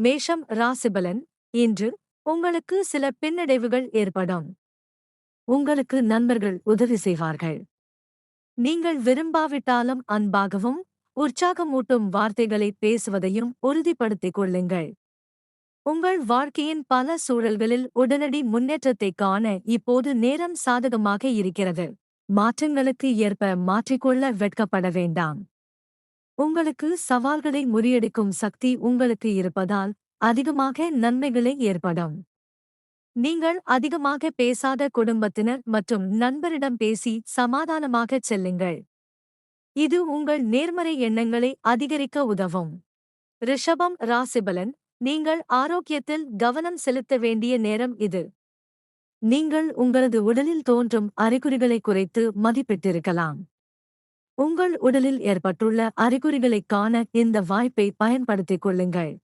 மேஷம் ராசிபலன் இன்று உங்களுக்கு சில பின்னடைவுகள் ஏற்படும். உங்களுக்கு நண்பர்கள் உதவி செய்வார்கள். நீங்கள் விரும்பாவிட்டாலும் அன்பாகவும் உற்சாகமூட்டும் வார்த்தைகளை பேசுவதையும் உறுதிப்படுத்திக் கொள்ளுங்கள். உங்கள் வாழ்க்கையின் பல சூழல்களில் உடனடி முன்னேற்றத்தைக் காண இப்போது நேரம் சாதகமாக இருக்கிறது. மாற்றங்களுக்கு ஏற்ப மாற்றிக்கொள்ள வெட்கப்பட வேண்டாம். உங்களுக்கு சவால்களை முறியடிக்கும் சக்தி உங்களுக்கு இருப்பதால் அதிகமாக நன்மைகளை ஏற்படும். நீங்கள் அதிகமாக பேசாத குடும்பத்தினர் மற்றும் நண்பரிடம் பேசி சமாதானமாகச் செல்லுங்கள். இது உங்கள் நேர்மறை எண்ணங்களை அதிகரிக்க உதவும். ரிஷபம் ராசிபலன் நீங்கள் ஆரோக்கியத்தில் கவனம் செலுத்த வேண்டிய நேரம் இது. நீங்கள் உங்களது உடலில் தோன்றும் அறிகுறிகளை குறைத்து மதிப்பிட்டிருக்கலாம். உங்கள் உடலில் ஏற்பட்டுள்ள அறிகுறிகளைக் காண இந்த வாய்ப்பை பயன்படுத்திக் கொள்ளுங்கள்.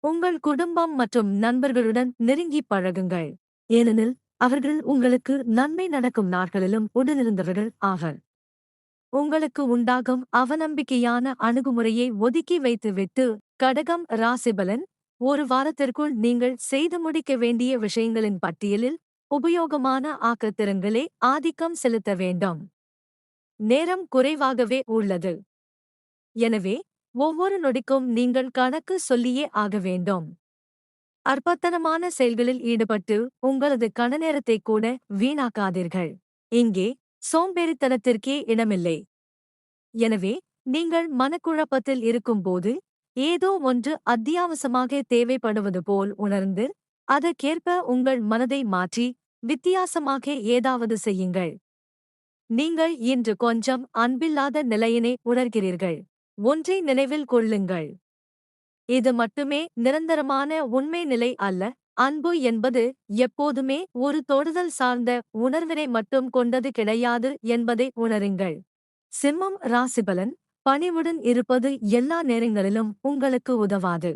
உங்கள் குடும்பம் மற்றும் நண்பர்களுடன் நெருங்கி பழகுங்கள். ஏனெனில் அவர்கள் உங்களுக்கு நன்மை நடக்கும் நாட்களிலும் உடனிருந்தவர்கள் ஆவர். உங்களுக்கு உண்டாகும் அவநம்பிக்கையான அணுகுமுறையை ஒதுக்கி வைத்துவிட்டு கடகம் ராசிபலன் ஒரு வாரத்திற்குள் நீங்கள் செய்து முடிக்க வேண்டிய விஷயங்களின் பட்டியலில் உபயோகமான ஆக்கத்திறங்களே ஆதிக்கம் செலுத்த வேண்டும். நேரம் குறைவாகவே உள்ளது. எனவே ஒவ்வொரு நொடிக்கும் நீங்கள் கணக்கு சொல்லியே ஆக வேண்டும். அற்பத்தனமான செயல்களில் ஈடுபட்டு உங்களது கணநேரத்தை கூட வீணாக்காதீர்கள். இங்கே சோம்பேறித்தனத்திற்கே இடமில்லை. எனவே நீங்கள் மனக்குழப்பத்தில் இருக்கும்போது ஏதோ ஒன்று அத்தியாவசமாக தேவைப்படுவது போல் உணர்ந்து அதற்கேற்ப உங்கள் மனதை மாற்றி வித்தியாசமாக ஏதாவது செய்யுங்கள். நீங்கள் இன்று கொஞ்சம் அன்பில்லாத நிலையினை உணர்கிறீர்கள். ஒன்றை நினைவில் கொள்ளுங்கள். இது மட்டுமே நிரந்தரமான உண்மை நிலை அல்ல. அன்பு என்பது எப்போதுமே ஒரு தொடுதல் சார்ந்த உணர்வினை மட்டும் கொண்டது கிடையாது என்பதை உணருங்கள். சிம்மம் ராசிபலன் பணிவுடன் இருப்பது எல்லா நேரங்களிலும் உங்களுக்கு உதவாது.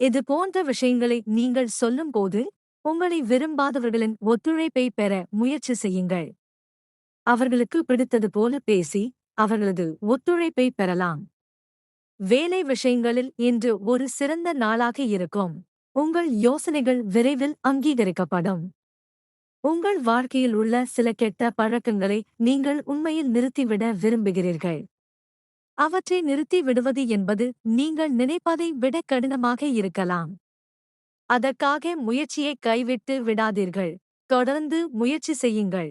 இது போன்ற விஷயங்களை நீங்கள் சொல்லும்போது உங்களை விரும்பாதவர்களின் ஒத்துழைப்பை பெற முயற்சி செய்யுங்கள். அவர்களுக்கு பிடித்தது போல பேசி அவர்களது ஒத்துழைப்பை பெறலாம். வேலை விஷயங்களில் இன்று ஒரு சிறந்த நாளாக இருக்கும். உங்கள் யோசனைகள் விரைவில் அங்கீகரிக்கப்படும். உங்கள் வாழ்க்கையில் உள்ள சில கெட்ட பழக்கங்களை நீங்கள் உண்மையில் நிறுத்திவிட விரும்புகிறீர்கள். அவற்றை நிறுத்தி விடுவது என்பது நீங்கள் நினைப்பதை விட கடினமாக இருக்கலாம். அதற்காக முயற்சியை கைவிட்டு விடாதீர்கள். தொடர்ந்து முயற்சி செய்யுங்கள்.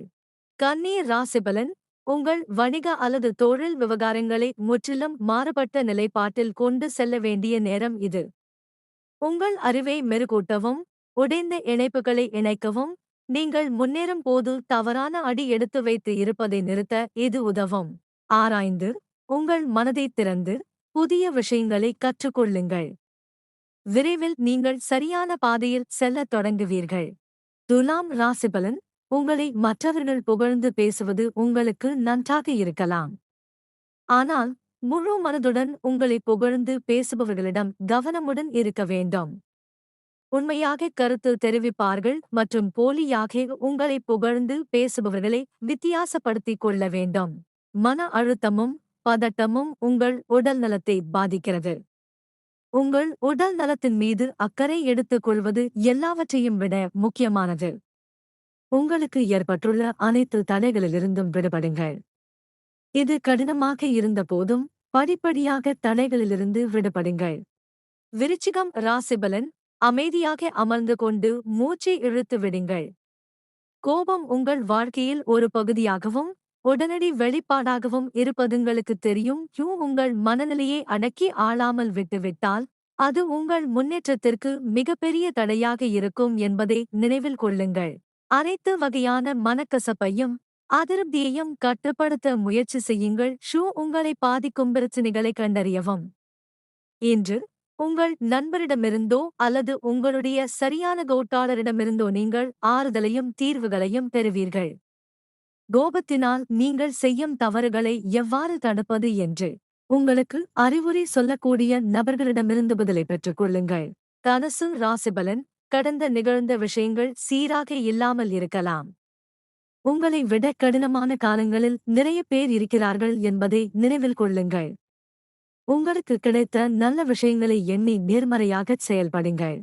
கண்ணீர் ராசிபலன் உங்கள் வணிக அல்லது தொழில் விவகாரங்களை முற்றிலும் மாறுபட்ட நிலைப்பாட்டில் கொண்டு செல்ல வேண்டிய நேரம் இது. உங்கள் அறிவை மெருகூட்டவும் உடைந்த இணைப்புகளை இணைக்கவும் நீங்கள் முன்னேறும் போது தவறான அடி எடுத்து வைத்து இருப்பதை நிறுத்த இது உதவும். ஆராய்ந்து உங்கள் மனதை திறந்து புதிய விஷயங்களை கற்றுக்கொள்ளுங்கள். விரைவில் நீங்கள் சரியான பாதையில் செல்லத் தொடங்குவீர்கள். துலாம் ராசிபலன் உங்களை மற்றவர்கள் புகழ்ந்து பேசுவது உங்களுக்கு நன்றாக இருக்கலாம். ஆனால் முழு மனதுடன் உங்களை புகழ்ந்து பேசுபவர்களிடம் கவனமுடன் இருக்க வேண்டும். உண்மையாக கருத்து தெரிவிப்பார்கள் மற்றும் போலியாக உங்களை புகழ்ந்து பேசுபவர்களை வித்தியாசப்படுத்திக் கொள்ள வேண்டும். மன அழுத்தமும் பதட்டமும் உங்கள் உடல் நலத்தை பாதிக்கிறது. உங்கள் உடல் நலத்தின் மீது அக்கறை எடுத்துக் கொள்வது எல்லாவற்றையும் விட முக்கியமானது. உங்களுக்கு ஏற்பட்டுள்ள அனைத்து தடைகளிலிருந்தும் விடுபடுங்கள். இது கடினமாக இருந்தபோதும் படிப்படியாக தடைகளிலிருந்து விடுபடுங்கள். விருச்சிகம் ராசிபலன் அமைதியாக அமர்ந்து கொண்டு மூச்சை இழுத்து விடுங்கள். கோபம் உங்கள் வாழ்க்கையில் ஒரு பகுதியாகவும் உடனடி வெளிப்பாடாகவும் இருப்பதுங்களுக்கு தெரியும். யூ உங்கள் மனநிலையை அடக்கி ஆளாமல் விட்டுவிட்டால் அது உங்கள் முன்னேற்றத்திற்கு மிகப்பெரிய தடையாக இருக்கும் என்பதை நினைவில் கொள்ளுங்கள். அனைத்து வகையான மனக்கசப்பையும் அதிருப்தியையும் கட்டுப்படுத்த முயற்சி செய்யுங்கள். ஷூ உங்களை பாதிக்கும் பிரச்சினைகளை கண்டறியவும். இன்று உங்கள் நண்பரிடமிருந்தோ அல்லது உங்களுடைய சரியான கோட்டாளரிடமிருந்தோ நீங்கள் ஆறுதலையும் தீர்வுகளையும் பெறுவீர்கள். கோபத்தினால் நீங்கள் செய்யும் தவறுகளை எவ்வாறு தடுப்பது என்று உங்களுக்கு அறிவுரை சொல்லக்கூடிய நபர்களிடமிருந்து பதிலை பெற்றுக் கொள்ளுங்கள். தனசு ராசிபலன் கடந்த நிகழ்ந்த விஷயங்கள் சீராக இல்லாமல் இருக்கலாம். உங்களை விட கடினமான காலங்களில் நிறைய பேர் இருக்கிறார்கள் என்பதை நினைவில் கொள்ளுங்கள். உங்களுக்கு கிடைத்த நல்ல விஷயங்களை எண்ணி நேர்மறையாகச் செயல்படுங்கள்.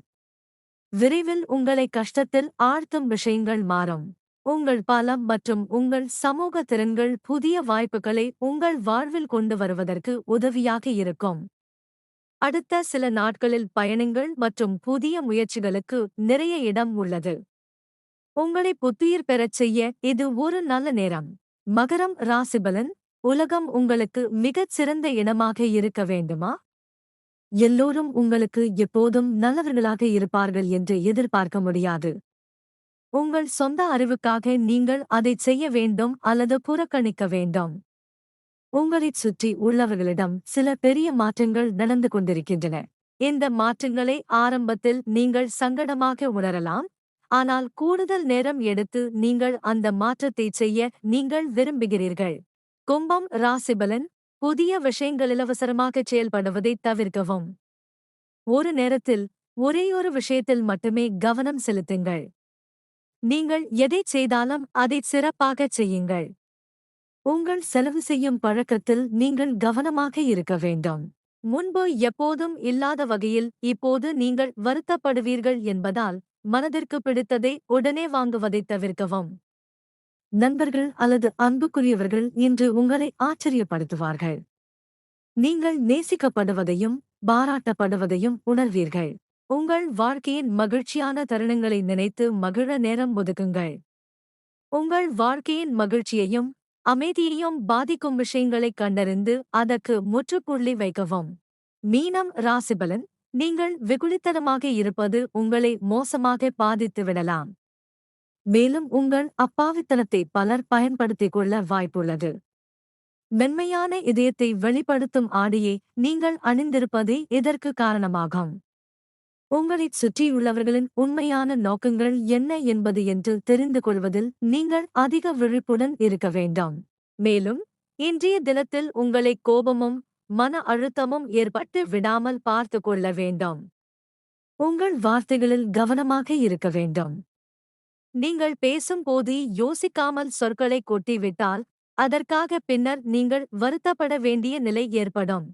விரைவில் உங்களை கஷ்டத்தில் ஆழ்த்தும் விஷயங்கள் மாறும். உங்கள் பலம் மற்றும் உங்கள் சமூக திறன்கள் புதிய வாய்ப்புகளை உங்கள் வாழ்வில் கொண்டு வருவதற்கு உதவியாக இருக்கும். அடுத்த சில நாட்களில் பயணங்கள் மற்றும் புதிய முயற்சிகளுக்கு நிறைய இடம் உள்ளது. உங்களை புத்துயிர் பெறச் செய்ய இது ஒரு நல்ல நேரம். மகரம் ராசிபலன் உலகம் உங்களுக்கு மிகச் சிறந்த இடமாக இருக்க வேண்டுமா? எல்லோரும் உங்களுக்கு எப்போதும் நல்லவர்களாக இருப்பார்கள் என்று எதிர்பார்க்க முடியாது. உங்கள் சொந்த அறிவுக்காக நீங்கள் அதைச் செய்ய வேண்டும் அல்லது புறக்கணிக்க வேண்டும். உங்களைச் சுற்றி உள்ளவர்களிடம் சில பெரிய மாற்றங்கள் நடந்து கொண்டிருக்கின்றன. இந்த மாற்றங்களை ஆரம்பத்தில் நீங்கள் சங்கடமாக உணரலாம். ஆனால் கூடுதல் நேரம் எடுத்து நீங்கள் அந்த மாற்றத்தைச் செய்ய நீங்கள் விரும்புகிறீர்கள். கும்பம் ராசிபலன் புதிய விஷயங்கள் அவசரமாகச் செயல்படுவதைத் தவிர்க்கவும். ஒரு நேரத்தில் ஒரேயொரு விஷயத்தில் மட்டுமே கவனம் செலுத்துங்கள். நீங்கள் எதைச் செய்தாலும் அதைச் சிறப்பாகச் செய்யுங்கள். உங்கள் செலவு செய்யும் பழக்கத்தில் நீங்கள் கவனமாக இருக்க வேண்டும். முன்பு எப்போதும் இல்லாத வகையில் இப்போது நீங்கள் வருத்தப்படுவீர்கள் என்பதால் மனதிற்கு பிடித்ததை உடனே வாங்குவதைத் தவிர்க்கவும். நண்பர்கள் அல்லது அன்புக்குரியவர்கள் இன்று உங்களை ஆச்சரியப்படுத்துவார்கள். நீங்கள் நேசிக்கப்படுவதையும் பாராட்டப்படுவதையும் உணர்வீர்கள். உங்கள் வாழ்க்கையின் மகிழ்ச்சியான தருணங்களை நினைத்து மகிழ நேரம் ஒதுக்குங்கள். உங்கள் வாழ்க்கையின் மகிழ்ச்சியையும் அமைதியையும் பாதிக்கும் விஷயங்களைக் கண்டறிந்து அதற்கு முற்றுப்புள்ளி வைக்கவும். மீனம் ராசிபலன் நீங்கள் வெகுளித்தனமாக இருப்பது உங்களை மோசமாக பாதித்து விடலாம். மேலும் உங்கள் அப்பாவித்தனத்தை பலர் பயன்படுத்திக் கொள்ள வாய்ப்புள்ளது. மென்மையான இதயத்தை வெளிப்படுத்தும் ஆடையை நீங்கள் அணிந்திருப்பதே இதற்கு காரணமாகும். உங்களைச் சுற்றியுள்ளவர்களின் உண்மையான நோக்கங்கள் என்ன என்பது என்று தெரிந்து கொள்வதில் நீங்கள் அதிக விழிப்புடன் இருக்க வேண்டாம். மேலும் இன்றைய தினத்தில் உங்களை கோபமும் மன அழுத்தமும் ஏற்பட்டு விடாமல் பார்த்து கொள்ள வேண்டும். உங்கள் வார்த்தைகளில் கவனமாக இருக்க வேண்டும். நீங்கள் பேசும்போது யோசிக்காமல் சொற்களை கொட்டிவிட்டால் அதற்காக பின்னர் நீங்கள் வருத்தப்பட வேண்டிய நிலை ஏற்படும்.